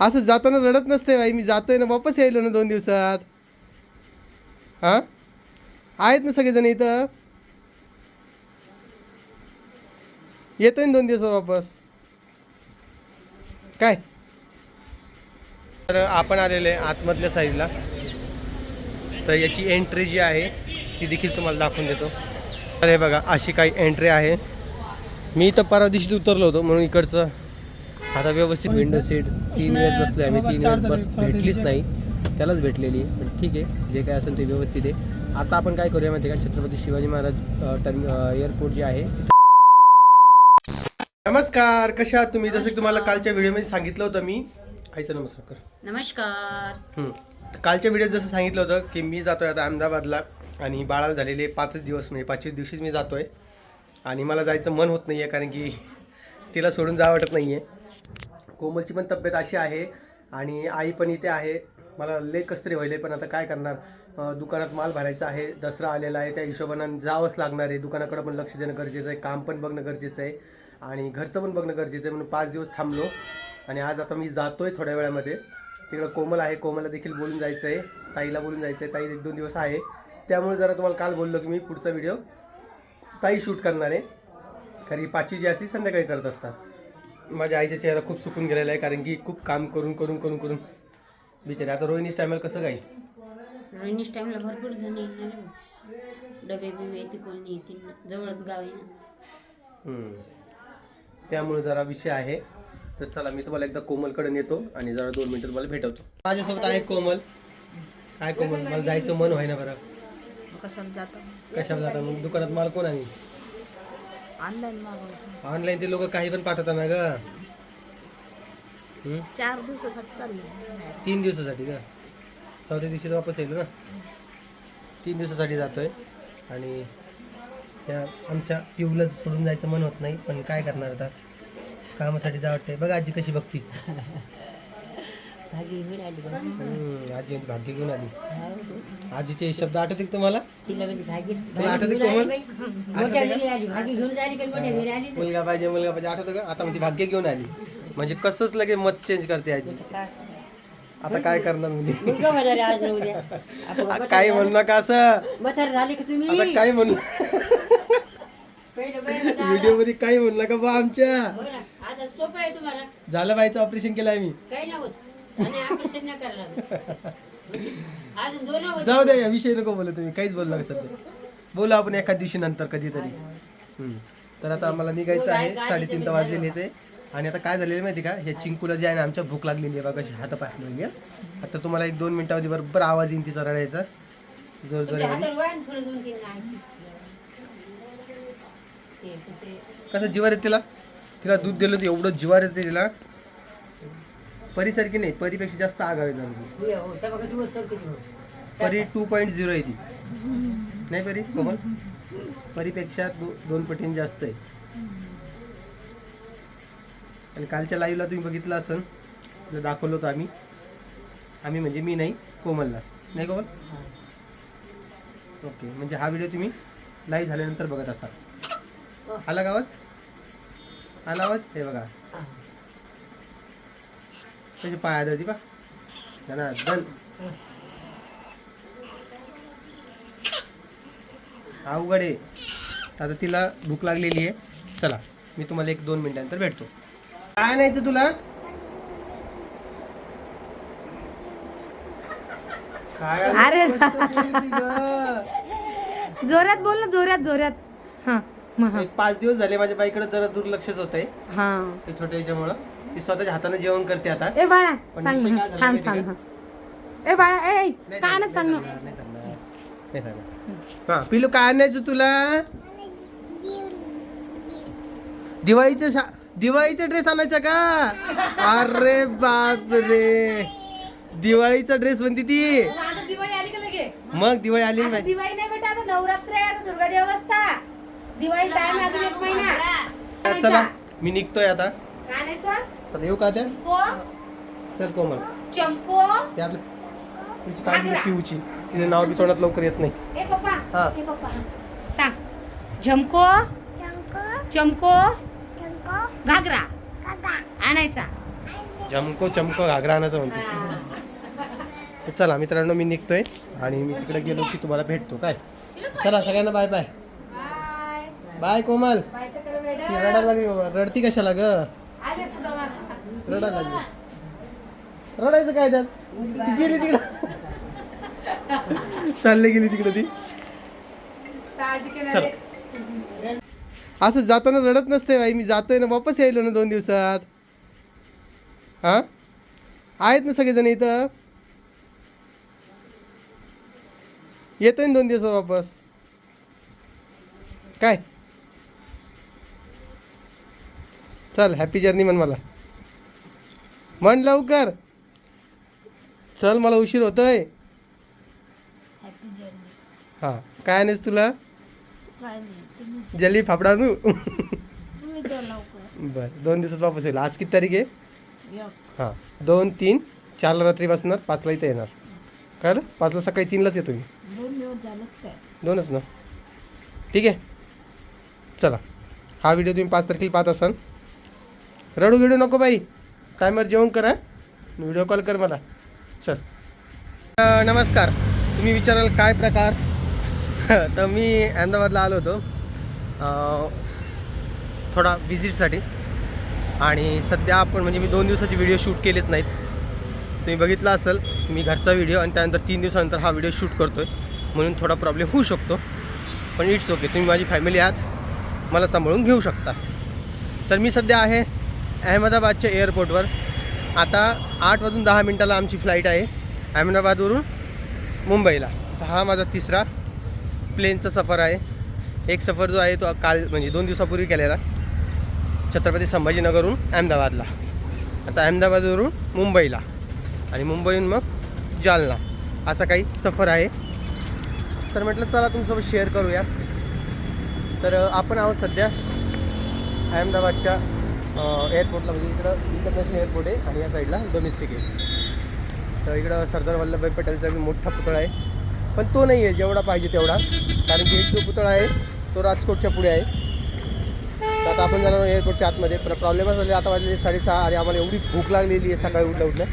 असं जाताना रडत नसते बाई मी जातोय ना वापस यायलो ना दोन दिवसात. हा? आहेत ना सगळेजण इथं? येतोय ना दोन दिवसात वापस? काय? तर आपण आलेलो आहे आतमधल्या साईडला. तर याची एंट्री जी आहे ती देखील तुम्हाला दाखवून देतो. तर हे बघा अशी काही एंट्री आहे. मी इथं परवा दिवशी उतरलो होतो म्हणून इकडचं आता व्यवस्थित विंडो सीट तीन वेळेस बसलो आम्ही. तीन वेळेस बस भेटलीच नाही. त्यालाच भेटलेली. पण ठीक आहे. जे काय असेल ते व्यवस्थित आहे. आता आपण काय करूया माहिती का? छत्रपती शिवाजी महाराज टर्म एअरपोर्ट जे आहे नमस्कार. कशा तुम्ही? जसं तुम्हाला कालच्या व्हिडिओमध्ये सांगितलं होतं मी. आईचा नमस्कार कर. नमस्कार. कालच्या व्हिडिओत जसं सांगितलं होतं की मी जातोय आता अहमदाबादला आणि बाळाला झालेले पाचच दिवस म्हणजे पाचवीस दिवशीच मी जातोय. आणि मला जायचं मन होत नाही आहे कारण की तिला सोडून जा वाटत नाही आहे कोमलची पण तब्येत अशी आहे आणि आई पण इथे आहे. मला लय कसतरी व्हायले पण आता काय करणार? दुकानात माल भरायचा आहे दसरा आलेला आहे त्या हिशोबानं जावंच लागणार आहे. दुकानाकडं पण लक्ष देणं गरजेचं आहे काम पण बघणं गरजेचं आहे आणि घरचं पण बघणं गरजेचं आहे. म्हणून पाच दिवस थांबलो आणि आज आता मी जातो आहे थोड्या वेळामध्ये. तिकडं कोमल आहे कोमलला देखील बोलून जायचं आहे ताईला बोलून जायचं आहे ताई एक दोन दिवस आहे. त्यामुळे जरा तुम्हाला काल बोललो की मी पुढचा व्हिडिओ ताई शूट करणार आहे. खरी पाचवी जी असती संध्याकाळी करत असतात. माझ्या आईचा चेहरा खूप सुकून गेलेला आहे कारण की खूप काम करून करून करून करून. बिचारे आता रोहिणीच टायमाला कसं काय? रोहिणीच टाइमला भरपूर जण येणार हो. डबे बिबे येते कोणी येतील. जवळच गाव आहे ना. त्यामुळे जरा विषय आहे. तर चला मी तुम्हाला एकदा कोमलकडे नेतो आणि जरा दोन मिनिटं तुम्हाला भेटवतो. माझ्यासोबत आहे कोमल. काय कोमल. मला जायचं मन व्हाय ना बरं कसं जातं? कशाला जाता? मग दुकानात माल कोण आहे ऑनलाईन ऑनलाईन ते लोक काही पण पाठवतात ना ग. हम्म? चार दिवसासाठी चालले. तीन दिवसासाठी का चौथ्या दिवशी तर वापस येईल ना. तीन दिवसासाठी जातोय. आणि त्या आमच्या पिऊला सोडून जायचं मन होत नाही. पण काय करणार आता? कामासाठी जा वाटतंय. बघा आजी कशी बघती. भाजी मिळाली बा. हम्म, आजी भाग्य घेऊन आली. आजीचे हे शब्द आठवते का तुम्हाला? तिला म्हणजे भाजी तुला आठवते कोमल मोठ्या घरी आली भाजी घेऊन झाली का मोठ्या घरी आली? मुलगा पाहिजे मुलगा पाहिजे आठवतं का? आता म्हणजे भाग्य घेऊन आली. म्हणजे कसंच लगे मत चेंज करते आजी. आता काय? करणार म्हणजे मुलगा म्हणाले आज न उद्या आपण काही म्हणू नका असं. मथार झाले का तुम्ही? आता काय म्हणू पहिलं व्हिडिओमध्ये काही म्हणू नका बा आमच्या. हो ना. आता सोपं आहे तुम्हाला. झालं बाईचं ऑपरेशन केलं आम्ही काही नाही होत. होत जाऊ द्या या विषय नको बोलू तुम्ही. काहीच बोलू नका सध्या. बोलू आपण एखाद दिवशी नंतर कधीतरी. हम्म. तर आता आम्हाला निघायचं आहे. साडेतीन तर वाजलेलेच आहे. आणि आता काय झालेलं माहिती का? हे चिंकूला जे आहे ना आमच्या भूक लागलेली आहे बघा हात पाय आहे. आता तुम्हाला एक दोन मिनिटामध्ये बरोबर आवाज येईन तिचा रडायचा. जोर जोर कसं जिवार येते तिला? तिला दूध दिलं तर एवढं जिवार येते तिला. परीसारखी नाही परीपेक्षा जास्त आगाव ती. हे हो, हो. परी टू पॉईंट झिरो आहे ती. नाही परी कोमल? परीपेक्षा दो, दोन पटीने जास्त आहे. आणि कालच्या लाईव्हला तुम्ही बघितलं असेल तुला दाखवलं होतं आम्ही. आम्ही म्हणजे मी नाही कोमलला. नाही कोमल? ओके म्हणजे हा व्हिडिओ तुम्ही लाईव्ह झाल्यानंतर बघत असाल. आला का आवाज? आला आवाज? हे बघा. हा. त्याचे पाय आदळती पा त्यांना अवघड आहे. आता तिला भूक लागलेली आहे. चला मी तुम्हाला एक दोन मिनिटानंतर भेटतो. काय आणायचं तुला? काय अरे. जोरात बोल ना जोरात जोरात. हा मग हा. एक पाच दिवस झाले माझ्या बाईकडे जरा दुर्लक्षच होत आहे हा. ते छोट्या याच्यामुळं. ती स्वतःच्या हाताने जेवण करते आता. ए बाळा पण सांग विषय ना काय झाला थांब माहिती थांब हा. ए बाळा ए ए, नाही का ना सांगणार, सांग ना. नाही सांगणार, नाही सांगणार. नाही सांगणार. हा पिलू काय आणायचं तुला? दिवाळीचं शा दिवाळीचा ड्रेस आणायचा का? अरे बाप रे दिवाळीचा ड्रेस म्हणते ती. आता दिवाळी आली का लगे? मग दिवाळी आली ना बाई. दिवाळी नाही बेटा आता नवरात्र आहे आता दुर्गा देवस्था दिवाळी टाइम अजून एक महिना. चला मी निघतोय आता. काय आणायचं? चला येऊ का त्या चल कोमल. चमको ते आपलं तिची काळजी पिऊची. तिचं नाव बी तोंडात लवकर येत नाही. हा. सांग. झमको चमको घागरा. आणायचा. जमको चमको घागरा आणायचं म्हणते. चला मित्रांनो मी निघतोय. आणि मी तिकडे गेलो की तुम्हाला भेटतो. काय? चला सगळ्यांना bye bye. Bye. Bye Komal. रडायला लागली. रडती कशाला ग? रडा रडायला रडायचं काय त्यात? ती गेली तिकडं. चालली गेली तिकडे ती. चला. असं जाताना रडत नसते बाई. मी जातोय ना वापस यायलो ना दोन दिवसात. हा? आहेत ना सगळेजण इथं? येतोय ना दोन दिवसात वापस. काय? चल हॅपी जर्नी म्हण मला. म्हण लवकर. चल मला उशीर होतोय. हा काय आणेस तुला? जली आणू? बर दोन दिवसात वापस येईल. आज किती तारीख आहे? हां दोन तीन चारला रात्री बसणार पाचला इथं येणार. कळलं? पाचला सकाळी तीनलाच येतो मी. दोनच ना? ठीक आहे. चला. हा व्हिडिओ तुम्ही पाच तारखेला पाहत असाल. रडू गिडू नको बाई. टायमर जेवण करा व्हिडिओ कॉल कर मला. चल. नमस्कार. तुम्ही विचाराल काय प्रकार? तर मी अहमदाबादला आलो होतो. थोडा विजिटसाठी आणि सध्या आपण म्हणजे मी दोन दिवसाचे व्हिडिओ शूट केलेच नाहीत. तुम्ही बघितला असेल मी घरचा व्हिडिओ आणि त्यानंतर तीन दिवसानंतर हा व्हिडिओ शूट करतो आहे म्हणून थोडा प्रॉब्लेम होऊ शकतो. पण इट्स ओके. तुम्ही माझी फॅमिली आहात. मला सांभाळून घेऊ शकता. तर मी सध्या आहे अहमदाबादच्या एअरपोर्टवर. आता आठ वाजून दहा मिनटाला आमची फ्लाईट आहे अहमदाबादवरून मुंबईला. तर हा माझा तिसरा प्लेनचा सफर आहे. एक सफर जो आहे तो काल म्हणजे दोन दिवसापूर्वी केलेला. छत्रपती संभाजीनगरहून अहमदाबादला. आता अहमदाबादवरून मुंबईला आणि मुंबईहून मग जालना. असा काही सफर आहे. तर म्हटलं चला तुमच्यासोबत शेअर करूया. तर आपण आहोत सध्या अहमदाबादच्या एअरपोर्टला म्हणजे इकडं इंटरनॅशनल एअरपोर्ट आहे आणि या साईडला डोमेस्टिक आहे. तर इकडं सरदार वल्लभभाई पटेलचा बी मोठा पुतळा आहे. पण तो नाही आहे जेवढा पाहिजे तेवढा. कारण की एक जो पुतळा आहे तो राजकोटच्या पुढे आहे. तर आता आपण जाणार एअरपोर्टच्या आतमध्ये. पण प्रॉब्लेमच झाले आता वाजले साडेसहा आणि आम्हाला एवढी भूक लागलेली आहे सकाळी उठल्या उठल्या.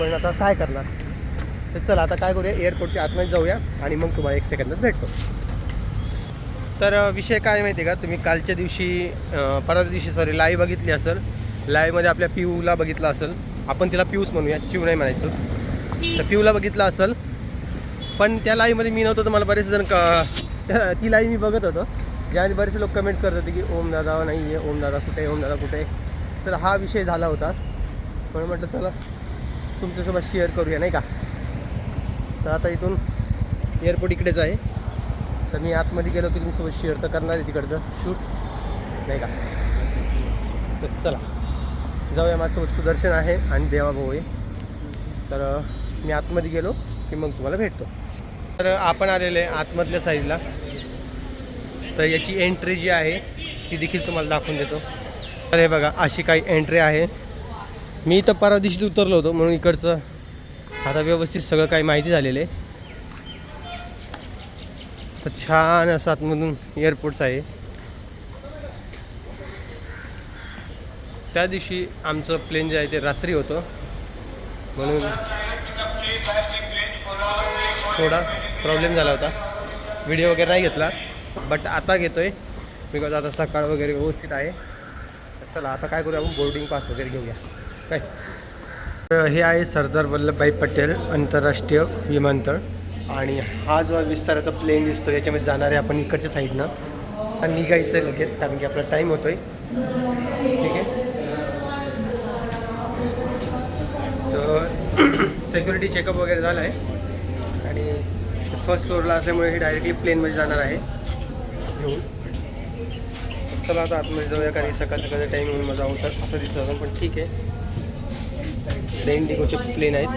पण आता काय करणार? तर चला आता काय करूया? एअरपोर्टच्या आतमध्ये जाऊया आणि मग तुम्हाला एक सेकंदात भेटतो. तर विषय काय माहिती आहे का? तुम्ही कालच्या दिवशी अ, परवाच्या दिवशी सॉरी लाईव्ह बघितली असेल. लाईव्हमध्ये आपल्या पिऊला बघितलं असेल. आपण तिला पिऊस म्हणूया चिव नाही म्हणायचं. तर पिऊला बघितलं असेल. पण त्या लाईव्हमध्ये मी नव्हतो तर मला बरेच जण क त्या- ती लाईव्ह मी बघत होतो. ज्यामध्ये बरेचसे लोक कमेंट्स करत होते की ओम दादा नाही आहे ओम दादा कुठे ओम दादा कुठे आहे? तर हा विषय झाला होता. पण म्हटलं चला तुमच्यासोबत शेअर करूया नाही का? तर आता इथून एअरपोर्ट इकडेच आहे. तर मी आतमध्ये गेलो की तुमच्यासोबत शेअर तर करणार आहे तिकडचं. शूट नाही का? तर चला. जाऊया माझ्यासोबत सुदर्शन आहे आणि देवाभाऊ आहे. तर मी आतमध्ये गेलो की मग तुम्हाला भेटतो. तर आपण आलेले आहे आतमधल्या साईडला तर याची एंट्री जी आहे ती देखील तुम्हाला दाखवून देतो. तर हे बघा अशी काही एंट्री आहे. मी तर परवा दिवशीच उतरलो होतो म्हणून इकडचं आता व्यवस्थित सगळं काही माहिती झालेलं आहे. तर छान असं आतमधून एअरपोर्ट्स आहे. त्या दिवशी आमचं प्लेन जे आहे ते रात्री होतं. म्हणून थोडा प्रॉब्लेम झाला होता. व्हिडिओ वगैरे नाही घेतला बट आता घेतो आहे बिकॉज आता सकाळ वगैरे व्यवस्थित आहे. चला आता काय करूया आपण? बोर्डिंग पास वगैरे घेऊया. काय? तर हे आहे सरदार वल्लभभाई पटेल आंतरराष्ट्रीय विमानतळ. आणि हा जो विस्ताराचा प्लेन दिसतो याच्यामध्ये जाणार आहे आपण इकडच्या साईडनं आणि निघायचं आहे लगेच कारण की आपला टाईम होतोय. ठीक आहे? तर सेक्युरिटी चेकअप वगैरे झालं आहे आणि फर्स्ट फ्लोअरला असल्यामुळे हे डायरेक्टली प्लेनमध्ये जाणार आहे. घेऊन. चला आता आतमध्ये जाऊया कारण सकाळ सकाळचा टाईम होऊन माझा होतात असं दिसत होतं पण ठीक आहे. ते इंडिगोचे प्लेन आहेत.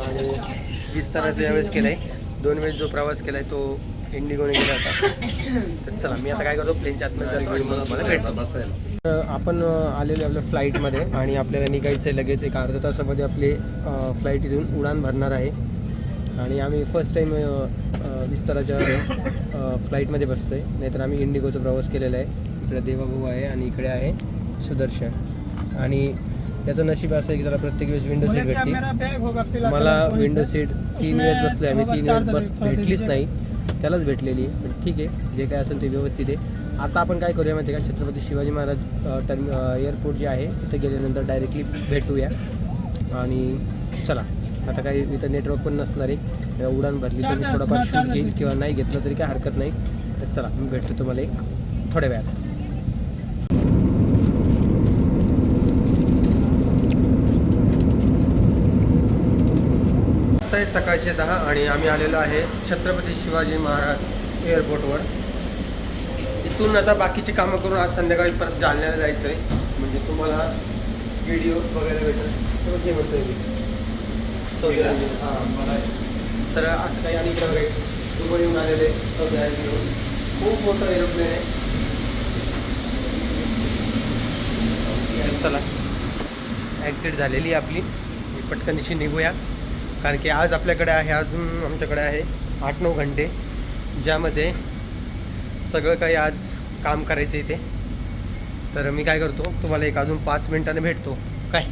आणि विस्ताराचा यावेळेस केला आहे दोन वेळेस जो प्रवास केला आहे तो इंडिगोने गेला होता. तर चला मी आता काय करतो? प्लेनच्या आतमध्ये मग मला भेटतो. तर आपण आलेलो आपल्या फ्लाईटमध्ये आणि आपल्याला निघायचं आहे लगेच एक अर्ध्या तासामध्ये आपली फ्लाईट इथून उडान भरणार आहे. आणि आम्ही फर्स्ट टाईम विस्ताराच्या फ्लाईटमध्ये बसतो आहे नाहीतर आम्ही इंडिगोचा प्रवास केलेला आहे. इकडे देवाभाऊ आहे आणि इकडे आहे सुदर्शन. आणि त्याचं नशीब असं आहे की जरा प्रत्येक वेळेस विंडो सीट भेटते. मला विंडो सीट तीन वेळेस बसलोय आम्ही होगा तीन वेळेस बस भेटलीच। नाही. त्यालाच भेटलेली पण ठीक आहे. जे काय असेल ते व्यवस्थित आहे. आता आपण काय करूया माहिती आहे का? छत्रपती शिवाजी महाराज टर्म एअरपोर्ट जे आहे तिथे गेल्यानंतर डायरेक्टली भेटूया. आणि चला. आता काही इथं नेटवर्क पण नसणार आहे. उडान भरली तर थोडंफार शूट घेईल. किंवा नाही घेतलं तरी काय हरकत नाही. तर चला मी भेटतो तुम्हाला एक थोड्या वेळात. आहे सकाळचे दहा आणि आम्ही आलेलो आहे छत्रपती शिवाजी महाराज एअरपोर्टवर. इथून आता बाकीची कामं करून आज संध्याकाळी परत जालन्याला जायचं आहे. म्हणजे तुम्हाला व्हिडिओ बघायला भेटेल. तर हे म्हणतोय सौदी अरेबिया. हां. तर असं काही आणि बघा, दुबईहून आलेले सौदी अरेबियाहून खूप मोठं एरोप्लेन आहे. चला. ॲक्सिट झालेली आपली. मी पटकनशी निघूया. कारण की आज आपल्याकडे आहे अजून आमच्याकडे आहे आठ नऊ घंटे ज्यामध्ये सगळं काही आज काम करायचं इथे. तर मी काय करतो तुम्हाला एक अजून पाच मिनिटाने भेटतो. काय?